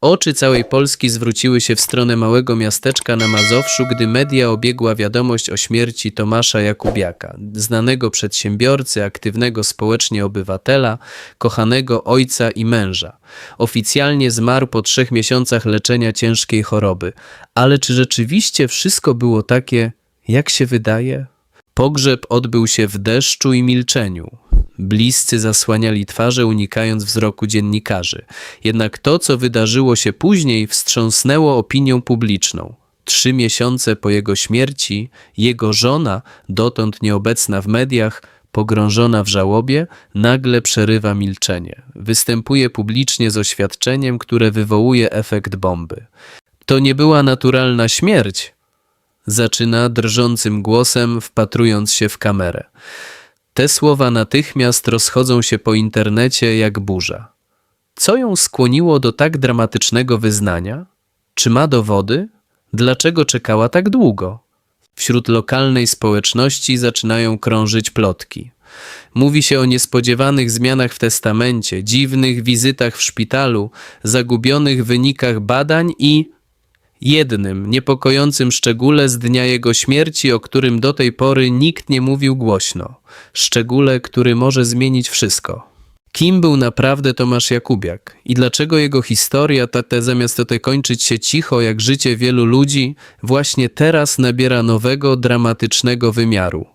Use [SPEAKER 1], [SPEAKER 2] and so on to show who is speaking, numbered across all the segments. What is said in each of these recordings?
[SPEAKER 1] Oczy całej Polski zwróciły się w stronę małego miasteczka na Mazowszu, gdy media obiegła wiadomość o śmierci Tomasza Jakubiaka, znanego przedsiębiorcy, aktywnego społecznie obywatela, kochanego ojca i męża. Oficjalnie zmarł po trzech miesiącach leczenia ciężkiej choroby. Ale czy rzeczywiście wszystko było takie, jak się wydaje? Pogrzeb odbył się w deszczu i milczeniu. Bliscy zasłaniali twarze, unikając wzroku dziennikarzy. Jednak to, co wydarzyło się później, wstrząsnęło opinią publiczną. Trzy miesiące po jego śmierci, jego żona, dotąd nieobecna w mediach, pogrążona w żałobie, nagle przerywa milczenie. Występuje publicznie z oświadczeniem, które wywołuje efekt bomby. To nie była naturalna śmierć, zaczyna drżącym głosem, wpatrując się w kamerę. Te słowa natychmiast rozchodzą się po internecie jak burza. Co ją skłoniło do tak dramatycznego wyznania? Czy ma dowody? Dlaczego czekała tak długo? Wśród lokalnej społeczności zaczynają krążyć plotki. Mówi się o niespodziewanych zmianach w testamencie, dziwnych wizytach w szpitalu, zagubionych wynikach badań i jednym niepokojącym szczególe z dnia jego śmierci, o którym do tej pory nikt nie mówił głośno. Szczególe, który może zmienić wszystko. Kim był naprawdę Tomasz Jakubiak i dlaczego jego historia, ta, te zamiast tutaj kończyć się cicho, jak życie wielu ludzi, właśnie teraz nabiera nowego, dramatycznego wymiaru.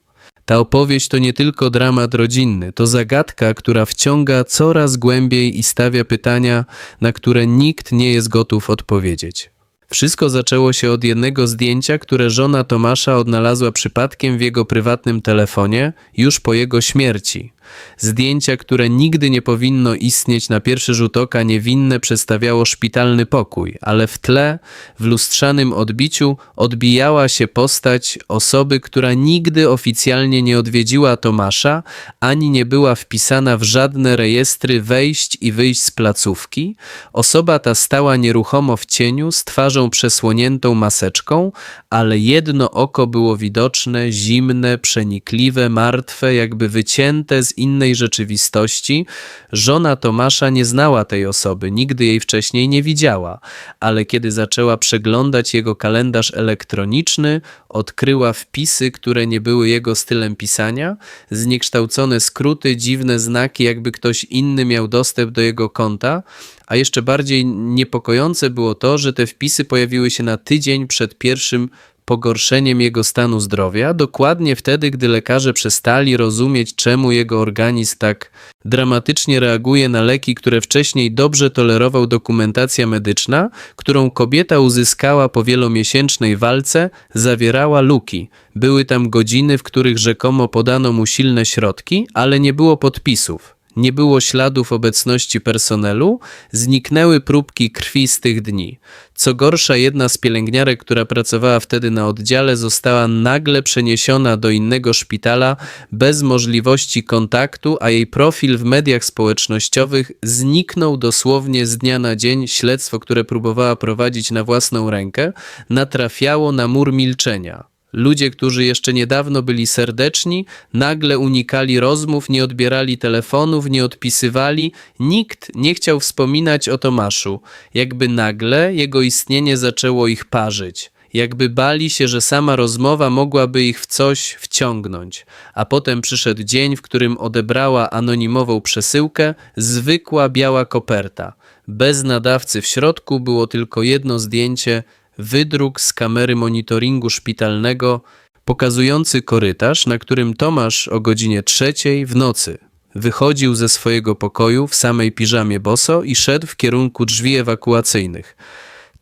[SPEAKER 1] Ta opowieść to nie tylko dramat rodzinny, to zagadka, która wciąga coraz głębiej i stawia pytania, na które nikt nie jest gotów odpowiedzieć. Wszystko zaczęło się od jednego zdjęcia, które żona Tomasza odnalazła przypadkiem w jego prywatnym telefonie już po jego śmierci. Zdjęcia, które nigdy nie powinno istnieć na pierwszy rzut oka niewinne, przedstawiało szpitalny pokój, ale w tle, w lustrzanym odbiciu, odbijała się postać osoby, która nigdy oficjalnie nie odwiedziła Tomasza, ani nie była wpisana w żadne rejestry wejść i wyjść z placówki. Osoba ta stała nieruchomo w cieniu, z twarzą przesłoniętą maseczką, ale jedno oko było widoczne, zimne, przenikliwe, martwe, jakby wycięte z innej rzeczywistości. Żona Tomasza nie znała tej osoby, nigdy jej wcześniej nie widziała, ale kiedy zaczęła przeglądać jego kalendarz elektroniczny, odkryła wpisy, które nie były jego stylem pisania, zniekształcone skróty, dziwne znaki, jakby ktoś inny miał dostęp do jego konta. A jeszcze bardziej niepokojące było to, że te wpisy pojawiły się na tydzień przed pierwszym pogorszeniem jego stanu zdrowia, dokładnie wtedy, gdy lekarze przestali rozumieć, czemu jego organizm tak dramatycznie reaguje na leki, które wcześniej dobrze tolerował dokumentacja medyczna, którą kobieta uzyskała po wielomiesięcznej walce, zawierała luki. Były tam godziny, w których rzekomo podano mu silne środki, ale nie było podpisów. Nie było śladów obecności personelu, zniknęły próbki krwi z tych dni. Co gorsza, jedna z pielęgniarek, która pracowała wtedy na oddziale, została nagle przeniesiona do innego szpitala bez możliwości kontaktu, a jej profil w mediach społecznościowych zniknął dosłownie z dnia na dzień. Śledztwo, które próbowała prowadzić na własną rękę, natrafiało na mur milczenia. Ludzie, którzy jeszcze niedawno byli serdeczni, nagle unikali rozmów, nie odbierali telefonów, nie odpisywali. Nikt nie chciał wspominać o Tomaszu. Jakby nagle jego istnienie zaczęło ich parzyć. Jakby bali się, że sama rozmowa mogłaby ich w coś wciągnąć. A potem przyszedł dzień, w którym odebrała anonimową przesyłkę zwykła biała koperta. Bez nadawcy w środku było tylko jedno zdjęcie wydruk z kamery monitoringu szpitalnego pokazujący korytarz, na którym Tomasz o godzinie trzeciej w nocy wychodził ze swojego pokoju w samej piżamie boso i szedł w kierunku drzwi ewakuacyjnych.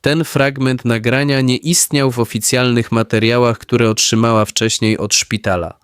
[SPEAKER 1] Ten fragment nagrania nie istniał w oficjalnych materiałach, które otrzymała wcześniej od szpitala.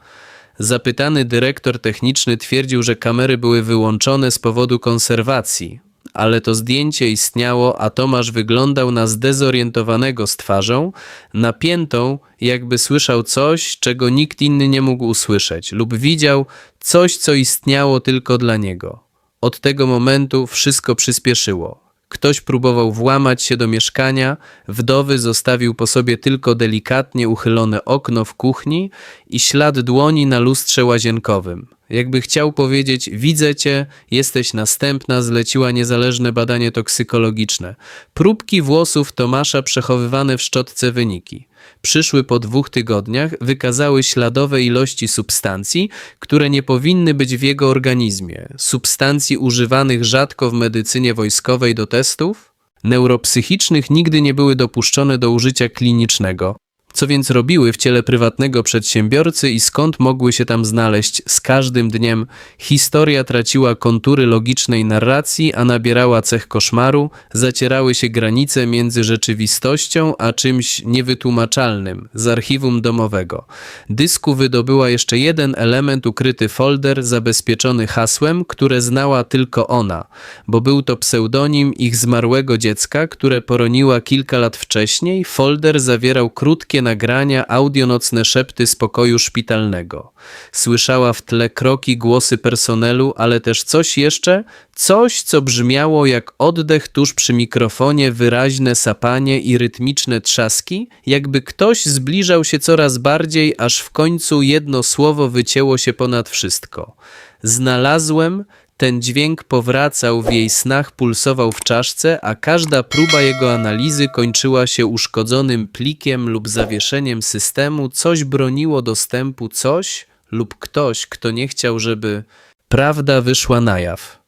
[SPEAKER 1] Zapytany dyrektor techniczny twierdził, że kamery były wyłączone z powodu konserwacji, ale to zdjęcie istniało, a Tomasz wyglądał na zdezorientowanego z twarzą, napiętą, jakby słyszał coś, czego nikt inny nie mógł usłyszeć, lub widział coś, co istniało tylko dla niego. Od tego momentu wszystko przyspieszyło. Ktoś próbował włamać się do mieszkania, wdowy zostawił po sobie tylko delikatnie uchylone okno w kuchni i ślad dłoni na lustrze łazienkowym. Jakby chciał powiedzieć: Widzę cię, jesteś następna, zleciła niezależne badanie toksykologiczne. Próbki włosów Tomasza przechowywane w szczotce wyniki. Przyszły po dwóch tygodniach, wykazały śladowe ilości substancji, które nie powinny być w jego organizmie. Substancji używanych rzadko w medycynie wojskowej do testów, neuropsychicznych nigdy nie były dopuszczone do użycia klinicznego. Co więc robiły w ciele prywatnego przedsiębiorcy i skąd mogły się tam znaleźć? Z każdym dniem historia traciła kontury logicznej narracji, a nabierała cech koszmaru, zacierały się granice między rzeczywistością a czymś niewytłumaczalnym z archiwum domowego. Dysku wydobyła jeszcze jeden element ukryty folder zabezpieczony hasłem, które znała tylko ona, bo był to pseudonim ich zmarłego dziecka, które poroniła kilka lat wcześniej. Folder zawierał krótkie nagrania, audionocne szepty z pokoju szpitalnego. Słyszała w tle kroki, głosy personelu, ale też coś jeszcze, coś, co brzmiało jak oddech tuż przy mikrofonie, wyraźne sapanie i rytmiczne trzaski, jakby ktoś zbliżał się coraz bardziej, aż w końcu jedno słowo wycięło się ponad wszystko. Znalazłem, ten dźwięk powracał w jej snach, pulsował w czaszce, a każda próba jego analizy kończyła się uszkodzonym plikiem lub zawieszeniem systemu. Coś broniło dostępu, coś lub ktoś, kto nie chciał, żeby prawda wyszła na jaw.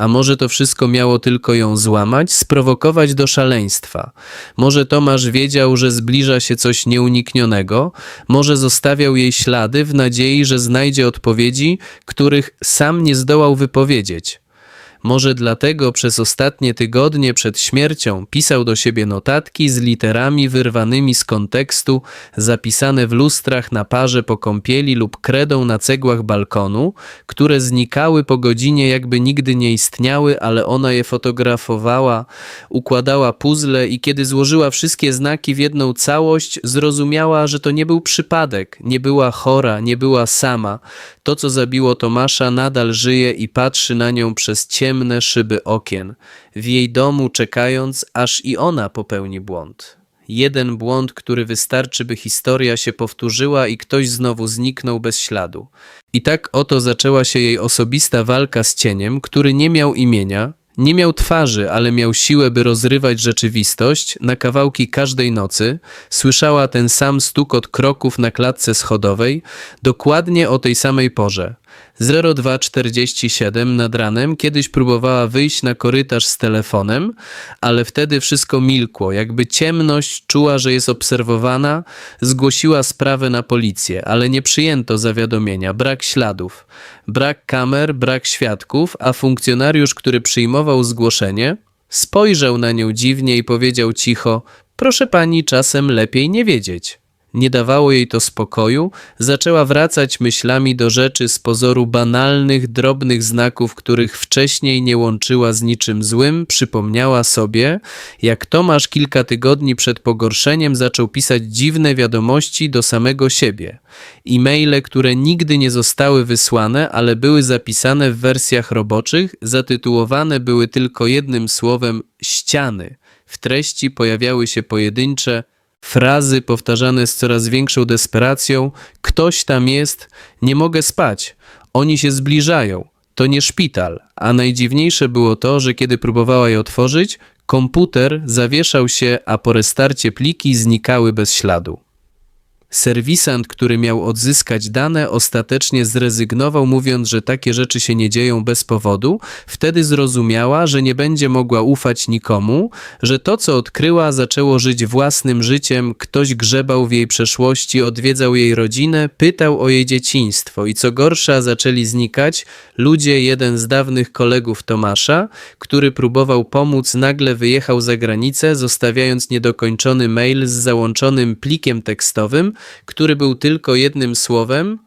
[SPEAKER 1] A może to wszystko miało tylko ją złamać, sprowokować do szaleństwa? Może Tomasz wiedział, że zbliża się coś nieuniknionego? Może zostawiał jej ślady w nadziei, że znajdzie odpowiedzi, których sam nie zdołał wypowiedzieć? Może dlatego przez ostatnie tygodnie przed śmiercią pisał do siebie notatki z literami wyrwanymi z kontekstu, zapisane w lustrach na parze po kąpieli lub kredą na cegłach balkonu, które znikały po godzinie, jakby nigdy nie istniały, ale ona je fotografowała, układała puzzle i kiedy złożyła wszystkie znaki w jedną całość, zrozumiała, że to nie był przypadek, nie była chora, nie była sama. To, co zabiło Tomasza, nadal żyje i patrzy na nią przez ciemne szyby okien, w jej domu czekając, aż i ona popełni błąd. Jeden błąd, który wystarczy, by historia się powtórzyła i ktoś znowu zniknął bez śladu. I tak oto zaczęła się jej osobista walka z cieniem, który nie miał imienia, nie miał twarzy, ale miał siłę, by rozrywać rzeczywistość na kawałki każdej nocy. Słyszała ten sam stukot kroków na klatce schodowej, dokładnie o tej samej porze. 0247 nad ranem. Kiedyś próbowała wyjść na korytarz z telefonem, ale wtedy wszystko milkło, jakby ciemność czuła, że jest obserwowana, zgłosiła sprawę na policję, ale nie przyjęto zawiadomienia, brak śladów, brak kamer, brak świadków, a funkcjonariusz, który przyjmował zgłoszenie, spojrzał na nią dziwnie i powiedział cicho: Proszę pani czasem lepiej nie wiedzieć. Nie dawało jej to spokoju, zaczęła wracać myślami do rzeczy z pozoru banalnych, drobnych znaków, których wcześniej nie łączyła z niczym złym. Przypomniała sobie, jak Tomasz kilka tygodni przed pogorszeniem zaczął pisać dziwne wiadomości do samego siebie. E-maile, które nigdy nie zostały wysłane, ale były zapisane w wersjach roboczych, zatytułowane były tylko jednym słowem ściany. W treści pojawiały się pojedyncze Frazy powtarzane z coraz większą desperacją: Ktoś tam jest, nie mogę spać, oni się zbliżają, to nie szpital. A najdziwniejsze było to, że kiedy próbowała je otworzyć, komputer zawieszał się, a po restarcie pliki znikały bez śladu. Serwisant, który miał odzyskać dane, ostatecznie zrezygnował, mówiąc, że takie rzeczy się nie dzieją bez powodu. Wtedy zrozumiała, że nie będzie mogła ufać nikomu, że to, co odkryła, zaczęło żyć własnym życiem. Ktoś grzebał w jej przeszłości, odwiedzał jej rodzinę, pytał o jej dzieciństwo i co gorsza, zaczęli znikać ludzie. Jeden z dawnych kolegów Tomasza, który próbował pomóc, nagle wyjechał za granicę, zostawiając niedokończony mail z załączonym plikiem tekstowym, który był tylko jednym słowem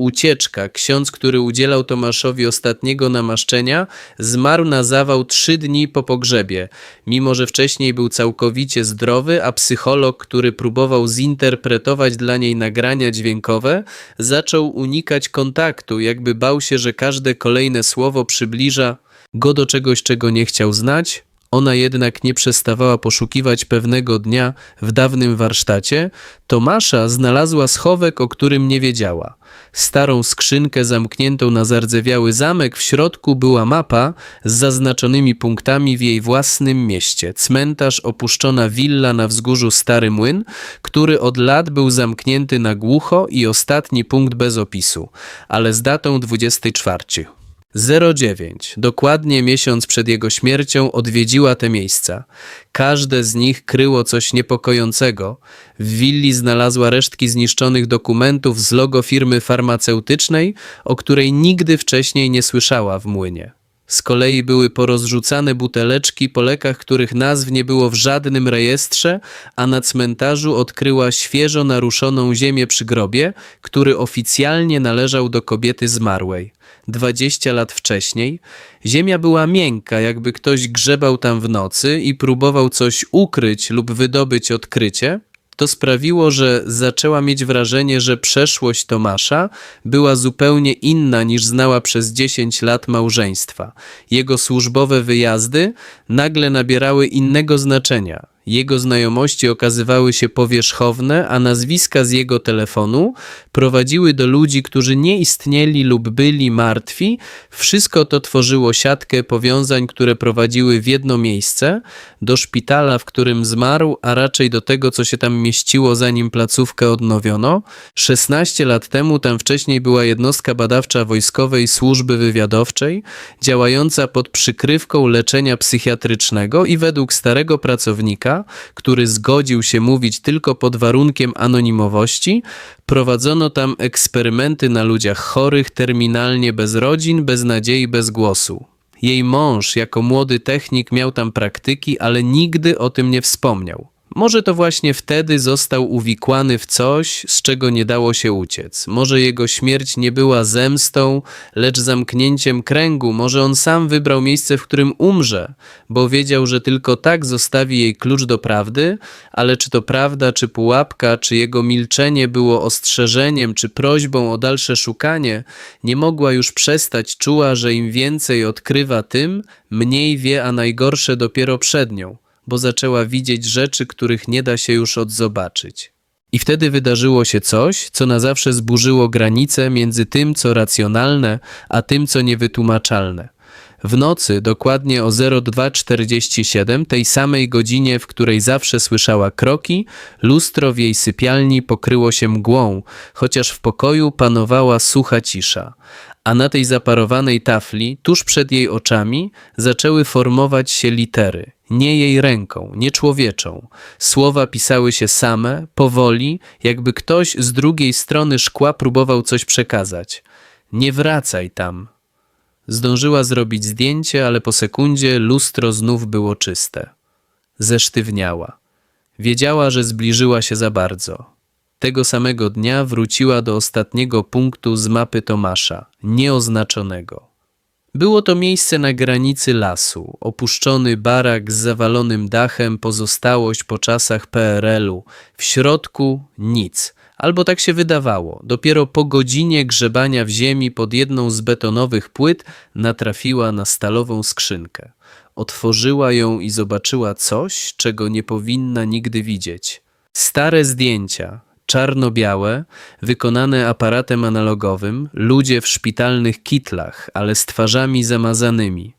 [SPEAKER 1] ucieczka. Ksiądz, który udzielał Tomaszowi ostatniego namaszczenia, zmarł na zawał trzy dni po pogrzebie, mimo że wcześniej był całkowicie zdrowy, a psycholog, który próbował zinterpretować dla niej nagrania dźwiękowe, zaczął unikać kontaktu, jakby bał się, że każde kolejne słowo przybliża go do czegoś, czego nie chciał znać. Ona jednak nie przestawała poszukiwać pewnego dnia w dawnym warsztacie. Tomasza znalazła schowek, o którym nie wiedziała. Starą skrzynkę zamkniętą na zardzewiały zamek, w środku była mapa z zaznaczonymi punktami w jej własnym mieście. Cmentarz, opuszczona willa na wzgórzu Stary Młyn, który od lat był zamknięty na głucho i ostatni punkt bez opisu, ale z datą 24. 09. Dokładnie miesiąc przed jego śmiercią odwiedziła te miejsca. Każde z nich kryło coś niepokojącego. W willi znalazła resztki zniszczonych dokumentów z logo firmy farmaceutycznej, o której nigdy wcześniej nie słyszała w młynie. Z kolei były porozrzucane buteleczki po lekach, których nazw nie było w żadnym rejestrze, a na cmentarzu odkryła świeżo naruszoną ziemię przy grobie, który oficjalnie należał do kobiety zmarłej. 20 lat wcześniej ziemia była miękka, jakby ktoś grzebał tam w nocy i próbował coś ukryć lub wydobyć odkrycie. To sprawiło, że zaczęła mieć wrażenie, że przeszłość Tomasza była zupełnie inna niż znała przez 10 lat małżeństwa. Jego służbowe wyjazdy nagle nabierały innego znaczenia. Jego znajomości okazywały się powierzchowne, a nazwiska z jego telefonu prowadziły do ludzi, którzy nie istnieli lub byli martwi. Wszystko to tworzyło siatkę powiązań, które prowadziły w jedno miejsce do szpitala, w którym zmarł, a raczej do tego, co się tam mieściło, zanim placówkę odnowiono. 16 lat temu tam wcześniej była jednostka badawcza wojskowej służby wywiadowczej, działająca pod przykrywką leczenia psychiatrycznego i według starego pracownika, który zgodził się mówić tylko pod warunkiem anonimowości, prowadzono tam eksperymenty na ludziach chorych, terminalnie bez rodzin, bez nadziei, bez głosu. Jej mąż, jako młody technik, miał tam praktyki, ale nigdy o tym nie wspomniał. Może to właśnie wtedy został uwikłany w coś, z czego nie dało się uciec. Może jego śmierć nie była zemstą, lecz zamknięciem kręgu. Może on sam wybrał miejsce, w którym umrze, bo wiedział, że tylko tak zostawi jej klucz do prawdy, ale czy to prawda, czy pułapka, czy jego milczenie było ostrzeżeniem, czy prośbą o dalsze szukanie, nie mogła już przestać, czuła, że im więcej odkrywa tym, mniej wie, a najgorsze dopiero przed nią bo zaczęła widzieć rzeczy, których nie da się już odzobaczyć. I wtedy wydarzyło się coś, co na zawsze zburzyło granice między tym, co racjonalne, a tym, co niewytłumaczalne. W nocy, dokładnie o 02.47, tej samej godzinie, w której zawsze słyszała kroki, lustro w jej sypialni pokryło się mgłą, chociaż w pokoju panowała sucha cisza a na tej zaparowanej tafli, tuż przed jej oczami, zaczęły formować się litery. Nie jej ręką, nie człowieczą. Słowa pisały się same, powoli, jakby ktoś z drugiej strony szkła próbował coś przekazać. Nie wracaj tam. Zdążyła zrobić zdjęcie, ale po sekundzie lustro znów było czyste. Zesztywniała. Wiedziała, że zbliżyła się za bardzo. Tego samego dnia wróciła do ostatniego punktu z mapy Tomasza, nieoznaczonego. Było to miejsce na granicy lasu, opuszczony barak z zawalonym dachem, pozostałość po czasach PRL-u. W środku nic, albo tak się wydawało. Dopiero po godzinie grzebania w ziemi pod jedną z betonowych płyt natrafiła na stalową skrzynkę. Otworzyła ją i zobaczyła coś, czego nie powinna nigdy widzieć. Stare zdjęcia, czarno-białe, wykonane aparatem analogowym, ludzie w szpitalnych kitlach, ale z twarzami zamazanymi,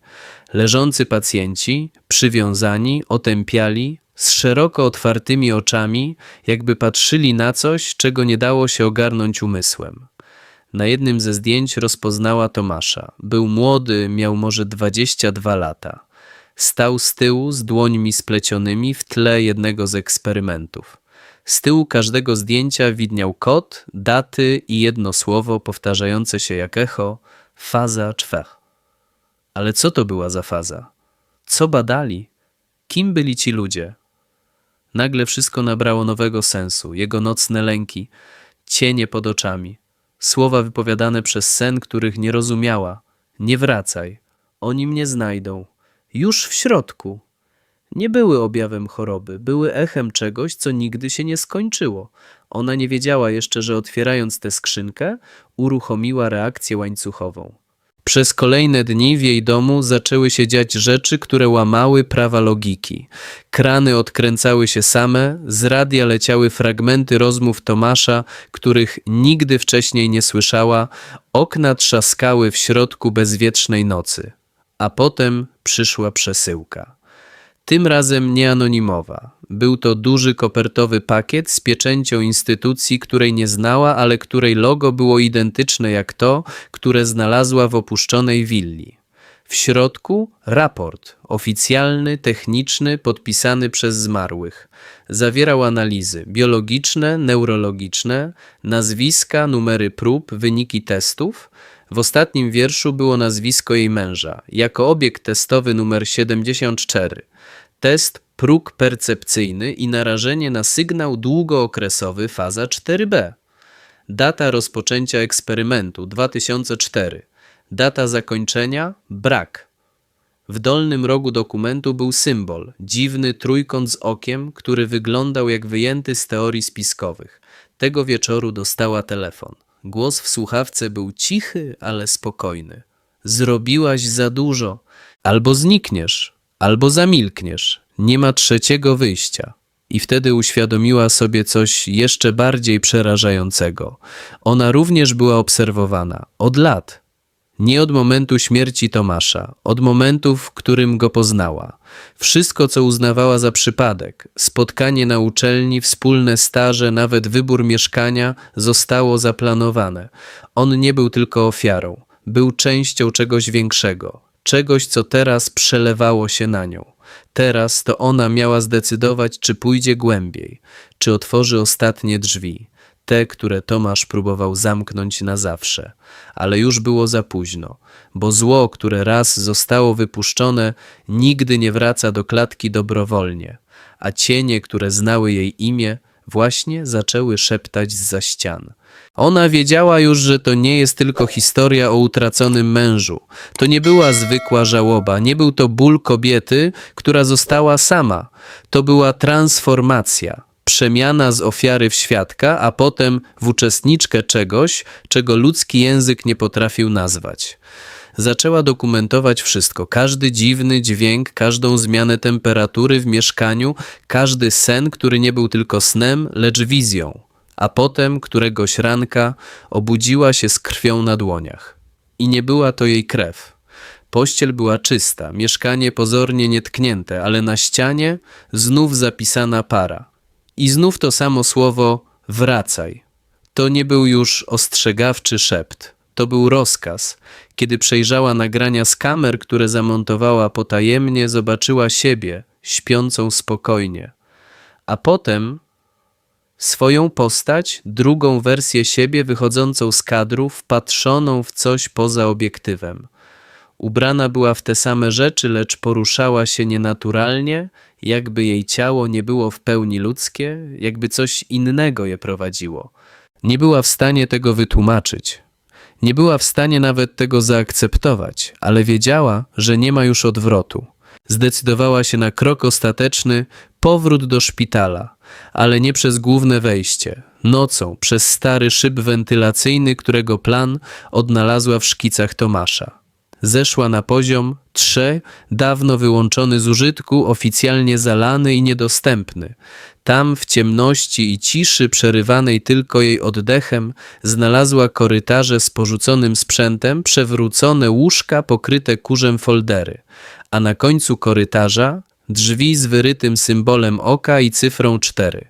[SPEAKER 1] leżący pacjenci, przywiązani, otępiali, z szeroko otwartymi oczami, jakby patrzyli na coś, czego nie dało się ogarnąć umysłem. Na jednym ze zdjęć rozpoznała Tomasza. Był młody, miał może 22 lata. Stał z tyłu z dłońmi splecionymi w tle jednego z eksperymentów. Z tyłu każdego zdjęcia widniał kod, daty i jedno słowo powtarzające się jak echo faza czwech. Ale co to była za faza? Co badali? Kim byli ci ludzie? Nagle wszystko nabrało nowego sensu. Jego nocne lęki, cienie pod oczami, słowa wypowiadane przez sen, których nie rozumiała. Nie wracaj, oni mnie znajdą. Już w środku nie były objawem choroby, były echem czegoś, co nigdy się nie skończyło. Ona nie wiedziała jeszcze, że otwierając tę skrzynkę, uruchomiła reakcję łańcuchową. Przez kolejne dni w jej domu zaczęły się dziać rzeczy, które łamały prawa logiki. Krany odkręcały się same, z radia leciały fragmenty rozmów Tomasza, których nigdy wcześniej nie słyszała, okna trzaskały w środku bezwietrznej nocy. A potem przyszła przesyłka. Tym razem nie anonimowa. Był to duży kopertowy pakiet z pieczęcią instytucji, której nie znała, ale której logo było identyczne jak to, które znalazła w opuszczonej willi. W środku raport, oficjalny, techniczny, podpisany przez zmarłych. Zawierał analizy biologiczne, neurologiczne, nazwiska, numery prób, wyniki testów. W ostatnim wierszu było nazwisko jej męża, jako obiekt testowy numer 74. Test próg percepcyjny i narażenie na sygnał długookresowy faza 4b. Data rozpoczęcia eksperymentu 2004. Data zakończenia brak. W dolnym rogu dokumentu był symbol, dziwny trójkąt z okiem, który wyglądał jak wyjęty z teorii spiskowych. Tego wieczoru dostała telefon. Głos w słuchawce był cichy, ale spokojny. Zrobiłaś za dużo. Albo znikniesz, albo zamilkniesz. Nie ma trzeciego wyjścia. I wtedy uświadomiła sobie coś jeszcze bardziej przerażającego. Ona również była obserwowana od lat. Nie od momentu śmierci Tomasza, od momentu, w którym go poznała. Wszystko, co uznawała za przypadek, spotkanie na uczelni, wspólne staże, nawet wybór mieszkania, zostało zaplanowane. On nie był tylko ofiarą, był częścią czegoś większego, czegoś, co teraz przelewało się na nią. Teraz to ona miała zdecydować, czy pójdzie głębiej, czy otworzy ostatnie drzwi, te, które Tomasz próbował zamknąć na zawsze. Ale już było za późno, bo zło, które raz zostało wypuszczone, nigdy nie wraca do klatki dobrowolnie, a cienie, które znały jej imię, właśnie zaczęły szeptać zza ścian. Ona wiedziała już, że to nie jest tylko historia o utraconym mężu. To nie była zwykła żałoba, nie był to ból kobiety, która została sama. To była transformacja, przemiana z ofiary w świadka, a potem w uczestniczkę czegoś, czego ludzki język nie potrafił nazwać. Zaczęła dokumentować wszystko, każdy dziwny dźwięk, każdą zmianę temperatury w mieszkaniu, każdy sen, który nie był tylko snem, lecz wizją. A potem, któregoś ranka, obudziła się z krwią na dłoniach. I nie była to jej krew. Pościel była czysta, mieszkanie pozornie nietknięte, ale na ścianie znów zapisana para. I znów to samo słowo wracaj. To nie był już ostrzegawczy szept. To był rozkaz. Kiedy przejrzała nagrania z kamer, które zamontowała potajemnie, zobaczyła siebie, śpiącą spokojnie. A potem swoją postać, drugą wersję siebie wychodzącą z kadru, wpatrzoną w coś poza obiektywem. Ubrana była w te same rzeczy, lecz poruszała się nienaturalnie, jakby jej ciało nie było w pełni ludzkie, jakby coś innego je prowadziło. Nie była w stanie tego wytłumaczyć. Nie była w stanie nawet tego zaakceptować, ale wiedziała, że nie ma już odwrotu. Zdecydowała się na krok ostateczny, powrót do szpitala, ale nie przez główne wejście, nocą, przez stary szyb wentylacyjny, którego plan odnalazła w szkicach Tomasza. Zeszła na poziom 3, dawno wyłączony z użytku, oficjalnie zalany i niedostępny. Tam, w ciemności i ciszy, przerywanej tylko jej oddechem, znalazła korytarze z porzuconym sprzętem, przewrócone łóżka pokryte kurzem foldery, a na końcu korytarza drzwi z wyrytym symbolem oka i cyfrą 4.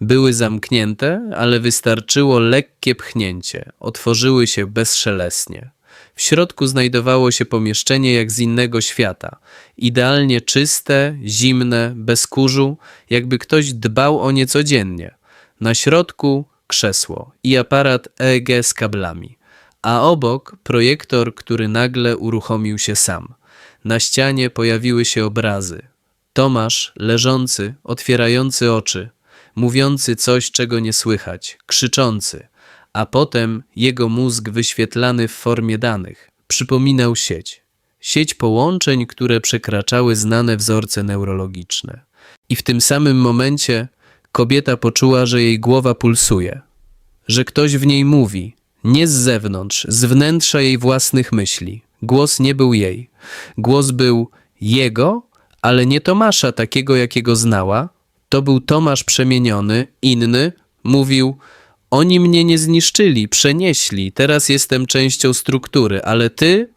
[SPEAKER 1] Były zamknięte, ale wystarczyło lekkie pchnięcie. Otworzyły się bezszelestnie. W środku znajdowało się pomieszczenie jak z innego świata. Idealnie czyste, zimne, bez kurzu, jakby ktoś dbał o nie codziennie. Na środku krzesło i aparat EEG z kablami, a obok projektor, który nagle uruchomił się sam. Na ścianie pojawiły się obrazy. Tomasz, leżący, otwierający oczy, mówiący coś, czego nie słychać, krzyczący, a potem jego mózg wyświetlany w formie danych przypominał sieć. Sieć połączeń, które przekraczały znane wzorce neurologiczne. I w tym samym momencie kobieta poczuła, że jej głowa pulsuje, że ktoś w niej mówi, nie z zewnątrz, z wnętrza jej własnych myśli. Głos nie był jej. Głos był jego, ale nie Tomasza takiego, jakiego znała. To był Tomasz przemieniony, inny. Mówił: Oni mnie nie zniszczyli, przenieśli, teraz jestem częścią struktury, ale ty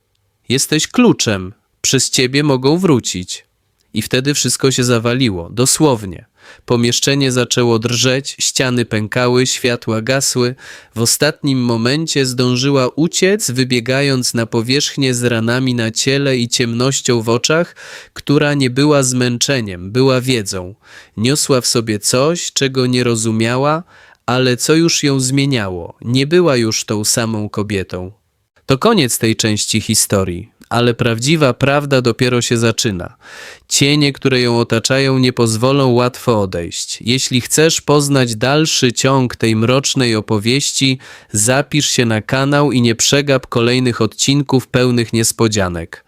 [SPEAKER 1] jesteś kluczem. Przez ciebie mogą wrócić. I wtedy wszystko się zawaliło, dosłownie. Pomieszczenie zaczęło drżeć, ściany pękały, światła gasły. W ostatnim momencie zdążyła uciec, wybiegając na powierzchnię z ranami na ciele i ciemnością w oczach, która nie była zmęczeniem, była wiedzą. Niosła w sobie coś, czego nie rozumiała, ale co już ją zmieniało. Nie była już tą samą kobietą. To koniec tej części historii, ale prawdziwa prawda dopiero się zaczyna. Cienie, które ją otaczają, nie pozwolą łatwo odejść. Jeśli chcesz poznać dalszy ciąg tej mrocznej opowieści, zapisz się na kanał i nie przegap kolejnych odcinków pełnych niespodzianek.